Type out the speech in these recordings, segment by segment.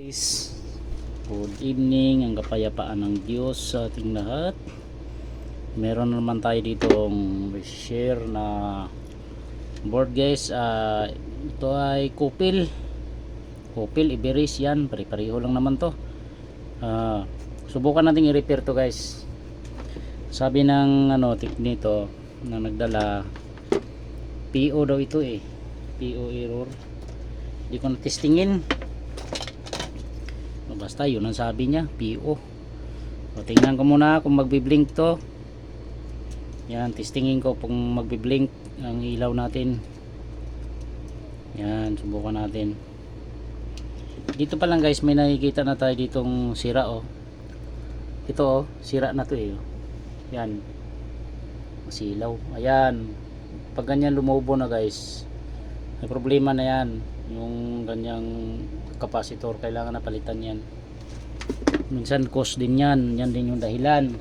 Guys, good evening, ang kapayapaan ng Diyos sa ating lahat. Meron naman tayo ditong share na board guys. Ah, ito ay kupil. Kupil, Iberis yan. Pare-pareho lang naman to. Ah, subukan natin i-repair to guys. Sabi ng ano, tip nito na nagdala PO daw ito eh. PO error. Hindi ko na testingin. O, basta yun ang sabi niya PO o. Tingnan ko muna kung magbiblink to. Yan testingin ko kung magbiblink ang ilaw natin. Yan subukan natin. Dito pa lang guys may nakikita na tayo ditong sira oh. Ito oh sira na to eh yan. Masilaw. Ayan. Pag ganyan lumobo na guys. May problema na yan yung ganyang capacitor kailangan na palitan yan. Minsan cost din yan. Yan din yung dahilan.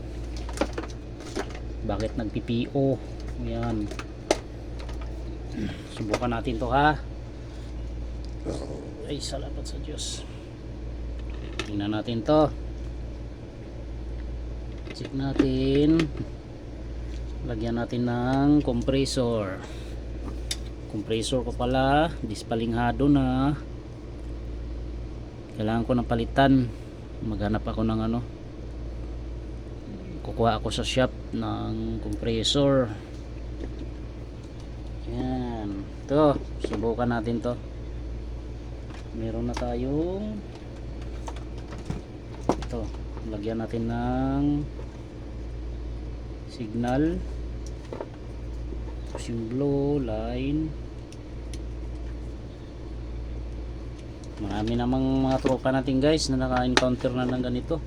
Bakit nag PPO yan subukan natin to ha? Ay salamat sa Diyos. Tingnan natin to. Check natin. Lagyan natin ng compressor compressor ko pala. Dispalinghado na. Kailangan ko ng palitan. Maghanap ako ng ano. Kukuha ako sa shop ng compressor. Yan. Ito subukan natin to. Meron na tayong ito. Lagyan natin ng signal tapos yung blue line. Marami namang mga tropa natin guys na naka-encounter na ng ganito.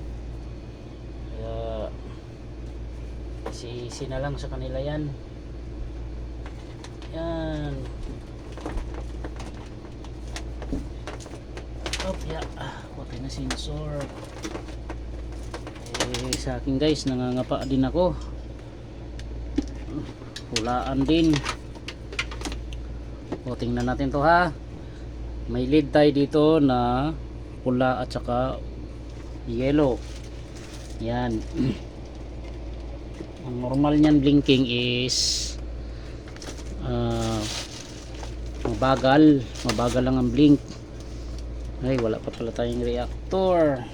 Kaya easy na lang sa kanila yan. Yan. Oh ya. Ah, patay na sensor eh sa akin guys nangangapa din ako hulaan din. O tingnan natin to ha? May lead tayo dito na pula at saka yellow yan. Ang normal niyan blinking is ah, mabagal. Mabagal lang ang blink. Ay wala pa pala tayong reactor.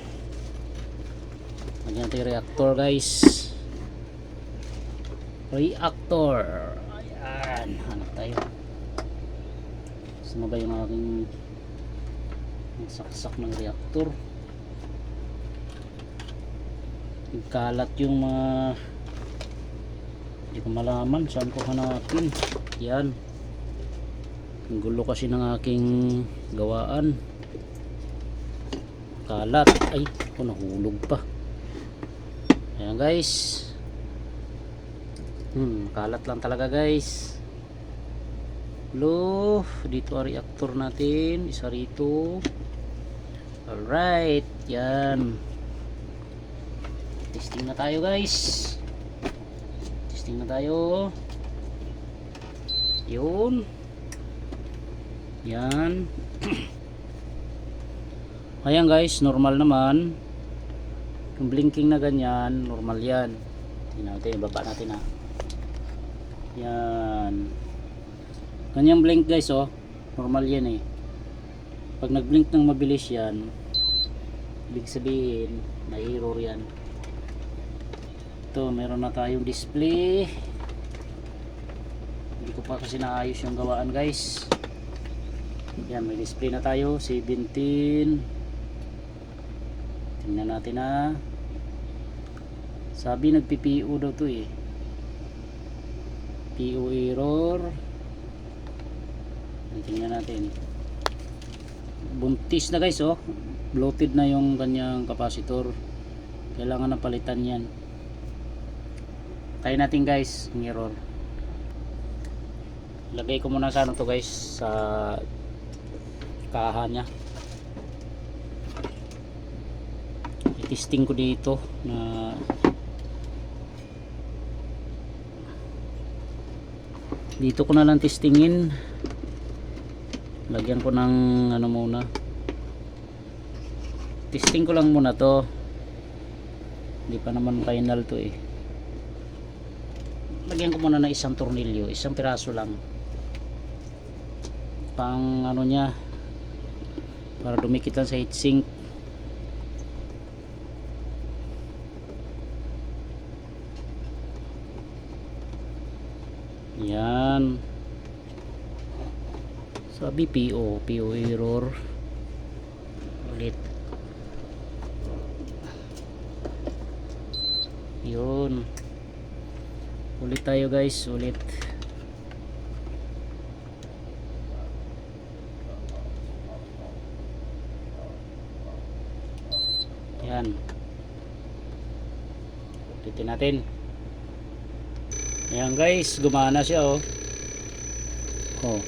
Lagyan natin yung reactor guys reactor ayan hanap tayo. Saan ba yung aking saksak ng reactor. Kalat yung mga hindi ko malaman saan ko hanapin. Yan. Ang gulo kasi ng aking gawaan. Kalat. Ay ko nahulog pa. Ayan guys hmm kalat lang talaga guys. Blue dito ang reactor natin. Isa rito. Alright yan. Testing na tayo guys. Testing na tayo. Yun. Yan. Ayan guys. Normal naman. Yung blinking na ganyan normal yan. Tingnan natin ibaba natin ha yan Ganyang blink guys oh. Normal yan eh. Pag nag-blink ng mabilis yan, ibig sabihin, may error yan. Ito, meron na tayong display. Hindi ko pa kasi naayos yung gawaan guys. Yan, may display na tayo. 17. Tingnan natin na. Sabi nag-PPO daw to eh. PO error. Tingnan natin. Buntis na guys oh. Bloated na yung kanyang capacitor. Kailangan na palitan yan. Tayo natin guys, ang error. Lagay ko muna sa ano to guys sa kaha niya. I-testing ko dito na dito ko na lang testingin. Lagyan ko ng ano muna. Testing ko lang muna to. Hindi pa naman final to eh. Lagyan ko muna ng isang tornilyo isang piraso lang. Pang ano niya para dumikitan sa heatsink yan. Sabi PO PO error. Ulit. Yun. Ulit tayo guys. Ulit. Yan. Ulitin natin yan guys. Gumana siya oh. Oh.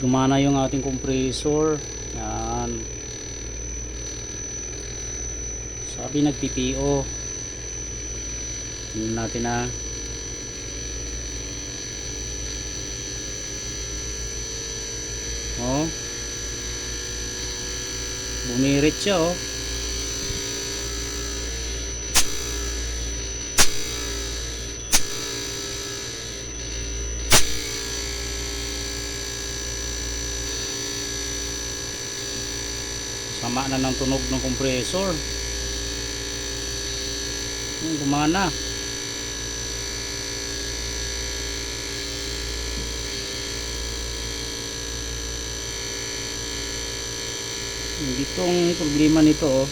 Gumana yung ating compressor. Yan sabi nag PPO tingnan natin na oh. Bumirit siya oh sama na ng tunog ng compressor hmm, gumana ditong problema nito oh.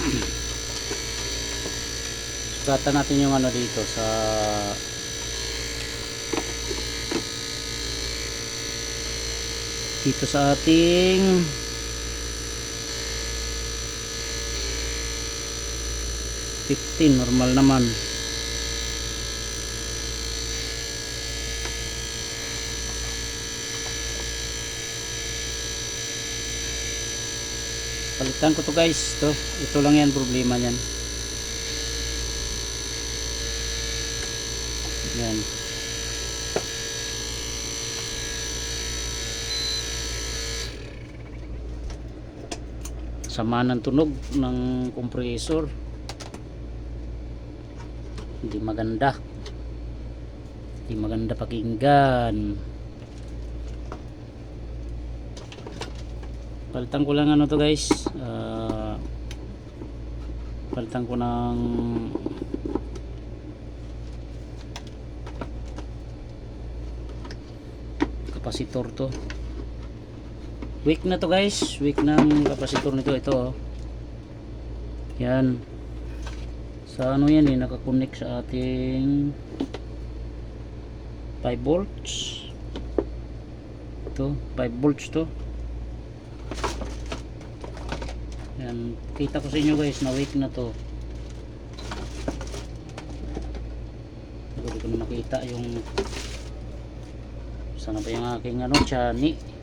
sukatan natin yung ano dito sa dito sa ating fifteen. Normal naman. Palitan ko to guys. To ito lang yan problema niyan. Yan sama ng tunog ng compressor. Hindi maganda. Hindi maganda pakinggan. Palitan ko lang ano to guys. Uh, palitan ko ng kapasitor to weak na to guys. Weak ng kapasitor nito. Ito oh. yan. Sa ano yan eh nakakonect sa ating 5 volts. Ito 5 volts to. Yan. Kita ko sa inyo guys na weak na to. Hindi ko na makita yung sana pa yung aking ano chani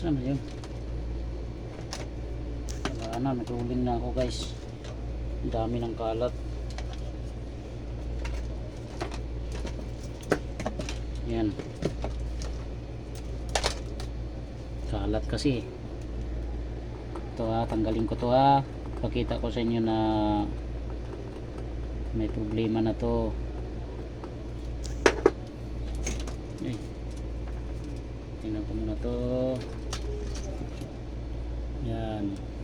Saan na yun? Wala na, nagruling na ako guys. Dami ng kalat. Yan. Kalat kasi. Ito ha, tanggalin ko to ha. Pakita ko sa inyo na may problema na to. Ay. Tingnan ko muna to. Yan.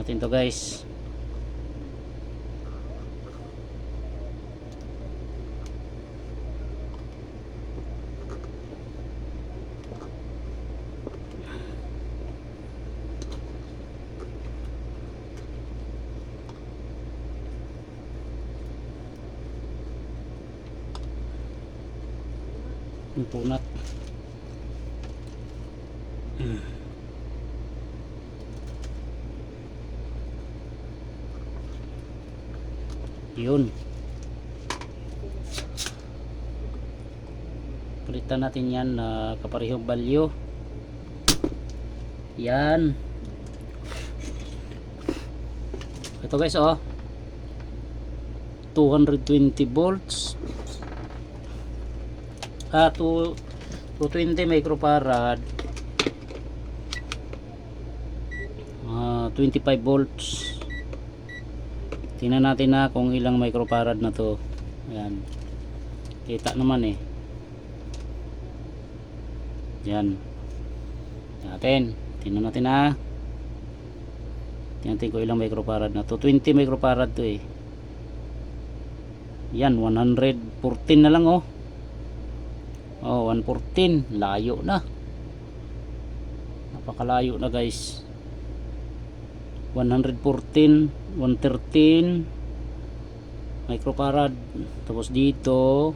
natin to guys. Yung punat. Yun. Palitan natin yan na kaparehong value. Yan. Ito guys oh. 220 volts. Ah, 2 220 microfarad. Ah, 25 volts. Tingnan natin na kung ilang microfarad na to. Ayan. Kita naman eh. Yan. Natin. Tingnan natin na. Tingnan natin kung ilang microfarad na to. 20 microfarad to eh. Yan, 114 na lang oh. Oh, 114. Layo na. Napakalayo na guys. 114, 113 microfarad. Tapos dito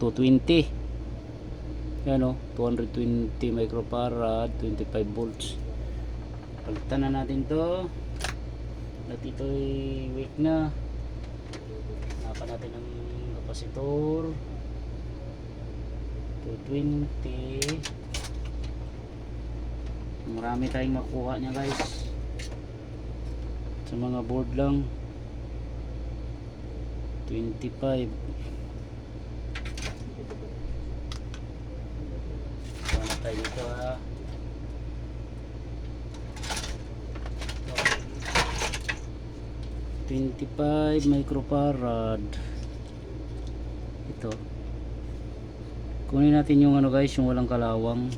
220. Yan oh, 220 microfarad, 25 volts. Palitan na natin to. At ito ay weak na. Hanapan natin ang kapasitor. 220. Marami tayong makuha niya guys. Sa mga board lang. 25. Sana tayo dito ha. 25 microfarad ito kunin natin yung ano guys yung walang kalawang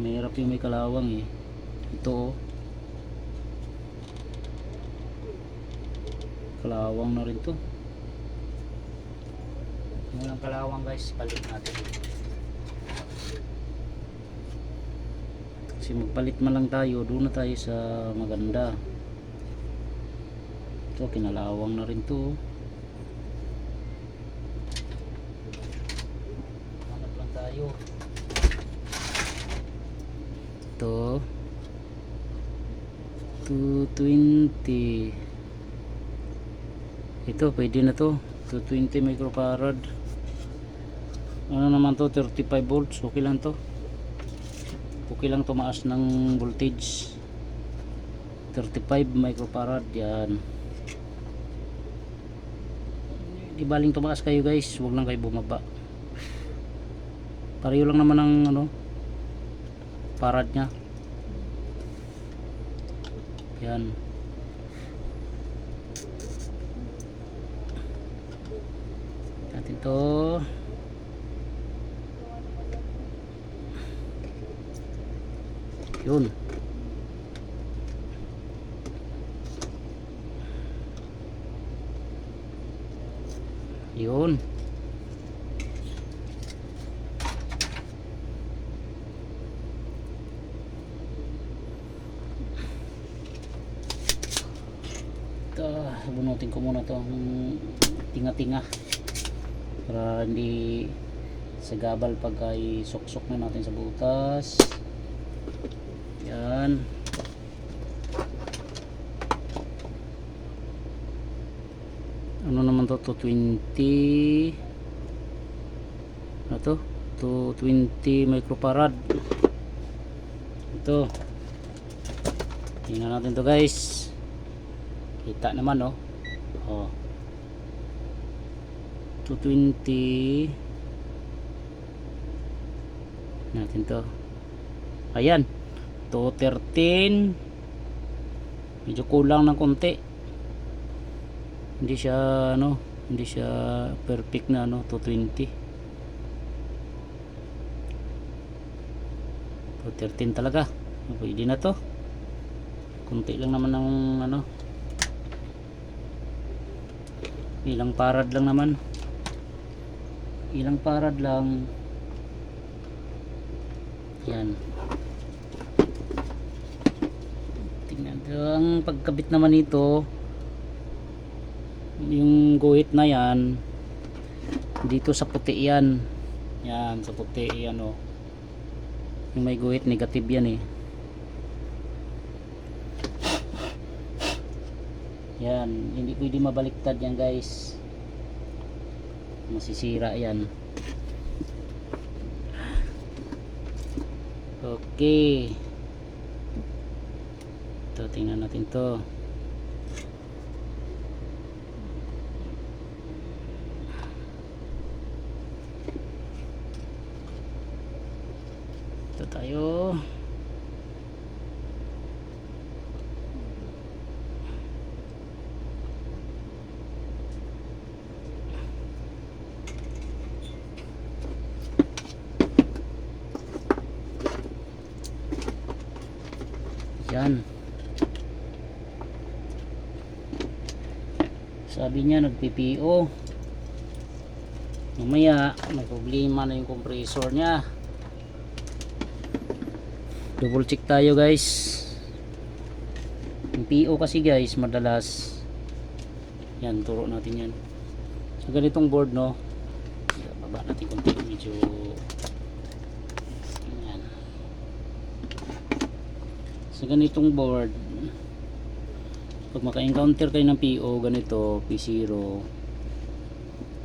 mahirap yung may kalawang eh ito oh kalawang na rin to. Walang kalawang guys palit natin. Kasi magpalit man lang tayo doon na tayo sa maganda. Ito kinalawang na rin to. Hanap lang tayo. Ito. 220 ito pwede na to. 220 microfarad ano naman to 35 volts. Okay lang to. Okay lang tumaas ng voltage. 35 microfarad yan. Di baling tumaas kayo guys. Huwag lang kayo bumaba. Pareho lang naman ang ano farad nya yan natin to yun. Yun. Ito bunutin ko muna tong tinga-tinga para hindi sagabal pagka suksok na natin sa butas yan ano naman to? 220 ano to? 220 microfarad. Ito. Tingnan natin to guys. Kita naman no oh. 220 natin to. Ayan 213 medyo kulang ng konti. Hindi siya ano hindi siya perfect na ano 220 213 talaga. Pwede na to. Konti lang naman ng ano ilang parad lang naman. Ilang parad lang. Yan tingnan. Ang pagkabit naman nito yung guhit na yan dito sa puti yan. Yan sa puti yan o yung may guhit negative yan eh. Yan hindi pwede mabaliktad yan guys. Masisira yan. Okay tingnan natin to ito tayo yan sabi niya nagpipo mamaya may problema na yung compressor niya. Double check tayo guys. Yung PO kasi guys madalas. Yan turo natin yan. Sa ganitong board no? Baba natin konti medyo yan. Sa ganitong board pag maka-encounter kayo ng PO ganito P0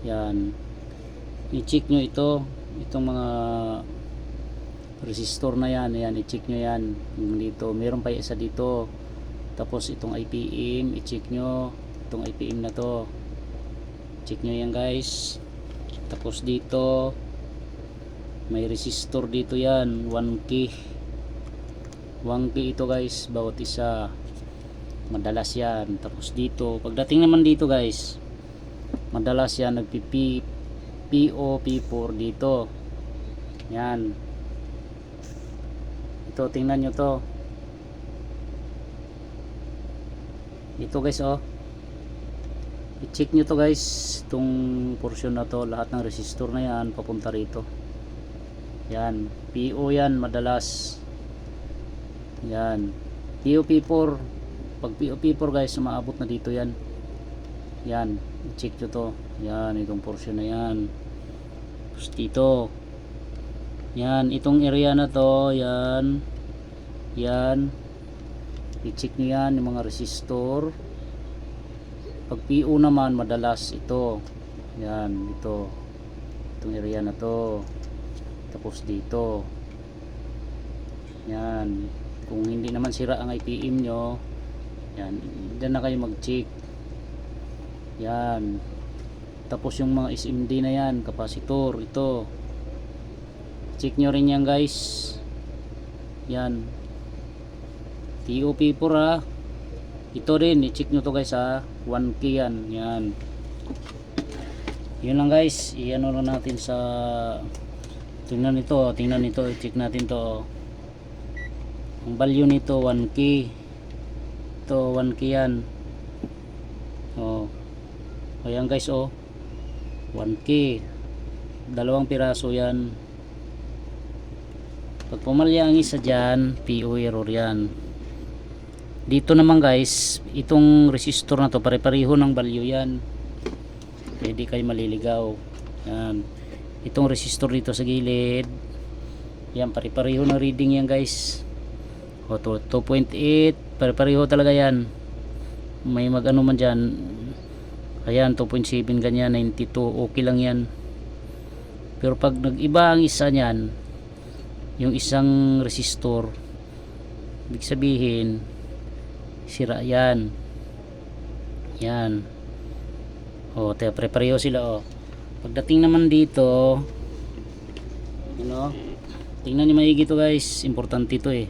yan. I-check nyo ito itong mga resistor na yan ayan i-check nyo yan. Dito meron pa isa dito. Tapos itong IPM i-check nyo itong IPM na to. Check nyo yan guys. Tapos dito may resistor dito yan 1k 1k ito guys bawat isa madalas yan. Tapos dito pagdating naman dito guys madalas yan nagpipi PO P4 dito. Yan. Ito tingnan nyo to. Ito guys oh. I-check nyo to guys itong portion na to. Lahat ng resistor na yan papunta rito. Yan. PO yan madalas. Yan. PO P4 pag PO P4 guys umaabot na dito yan. Yan i-check nyo to. Yan itong portion na yan. Tapos dito. Yan itong area na to yan. Yan. I-check nyo yan yung mga resistor. Pag PO naman madalas ito. Yan ito. Itong area na to. Tapos dito. Yan. Kung hindi naman sira ang IPM nyo yan dyan na kayo mag check yan. Tapos yung mga SMD na yan kapasitor ito. Check nyo rin yan guys. Yan. TOP4 ha ito rin i-check nyo to guys ha 1k yan. Yan. Yun lang guys. I-ano lang natin sa tingnan ito tingnan ito i-check natin to ang value nito 1k ito 1k yan. Oh. Ayan guys oh. 1k dalawang piraso yan. Pag pumalya ang isa dyan PO error yan. Dito naman guys itong resistor na to pare-pareho ng value yan. Pwede kayo maliligaw. Yan. Itong resistor dito sa gilid. Yan pare-pareho ng reading yan guys. O to 2.8 pare-pareho talaga yan. May mag ano man dyan. Ayan 2.7 ganyan 92 okay lang yan. Pero pag nag-iba ang isa niyan yung isang resistor ibig sabihin sira yan. Yan. O te prepareho sila o. Pagdating naman dito ano? Tingnan niyo maigi to guys. Importante ito eh.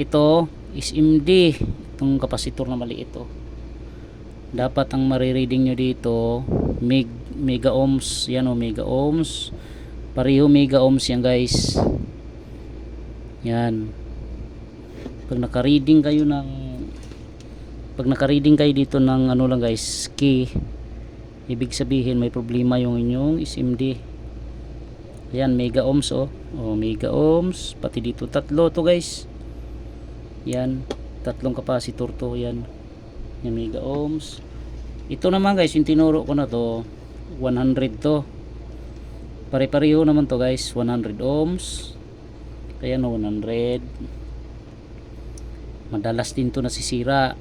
Ito is MD itong kapasitor na maliit to dapat ang marireading nyo dito meg, mega ohms yan o mega ohms. Pareho mega ohms yan guys. Yan. Pag naka-reading kayo ng pag naka-reading kayo dito ng ano lang guys key ibig sabihin may problema yung inyong SMD yan mega ohms oh. Oh mega ohms pati dito tatlo to guys yan tatlong capacitor to yan. Yan mega ohms. Ito naman guys yung tinuro ko na to 100 to. Pare-pareho naman to guys 100 ohms. Kaya no 100 madalas din to nasisira.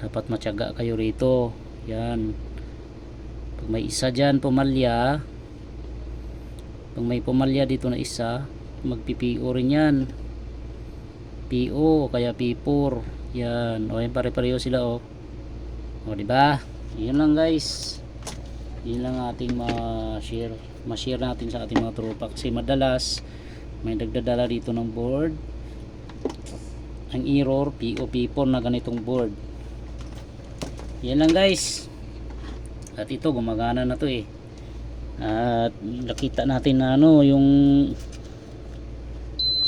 Dapat matyaga kayo rito. Yan. Pag may isa dyan pumalya. Pag may pumalya dito na isa magpi-PO rin yan PO kaya P4 yan. O yan pare-pareho sila o. O di ba? Yun lang guys. Yun lang ating ma-share ma-share natin sa ating mga tropa. Kasi madalas may nagdadala dito ng board. Ang error POP4 na ganitong board. Yan lang guys. At ito gumagana na to eh. At nakita natin na ano yung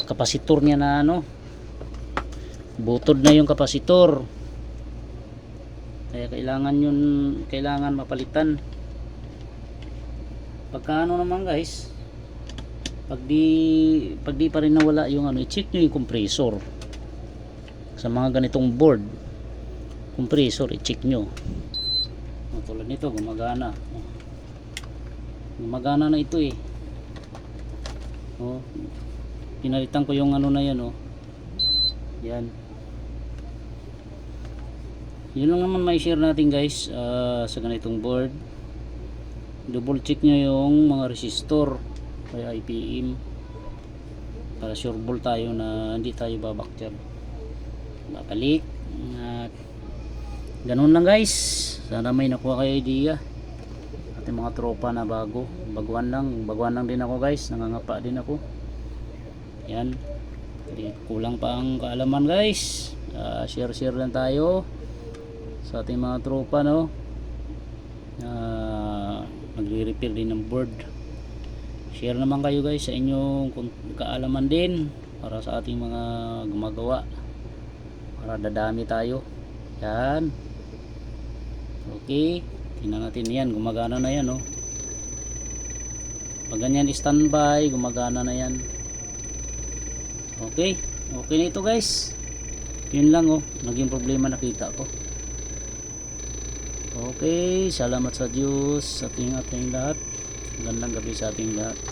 kapasitor niya na ano butod na yung kapasitor. Kaya kailangan yun kailangan mapalitan. Pagka ano naman guys pag di pag di pa rin nawala yung ano i-check nyo yung compressor. Sa mga ganitong board compressor i-check nyo. O, tulad nito gumagana. O, gumagana na ito eh. Oh pinalitan ko yung ano na yan oh. Yan yun lang naman may share natin guys ah, sa ganitong board. Double check nyo yung mga resistor kaya IPM para sure ball tayo na hindi tayo babaktyar babalik at ganun lang guys. Sana may nakuha kayo idea. Ating mga tropa na bago. Baguhan lang. Baguhan lang din ako guys. Nangangapa din ako. Yan. Kulang pa ang kaalaman guys. Ah, share share lang tayo sa ating mga tropa no? Uh, magre-repair din ng board. Share naman kayo guys sa inyong kaalaman din para sa ating mga gumagawa. Para dadami tayo. Yan. Okay. Tingnan natin yan. Gumagana na yan no? Pag ganyan standby. Gumagana na yan. Okay. Okay na ito guys. Yun lang oh. Naging problema nakita ko okay salamat sa Diyos sa ating ating lahat. Magandang gabi sa ating lahat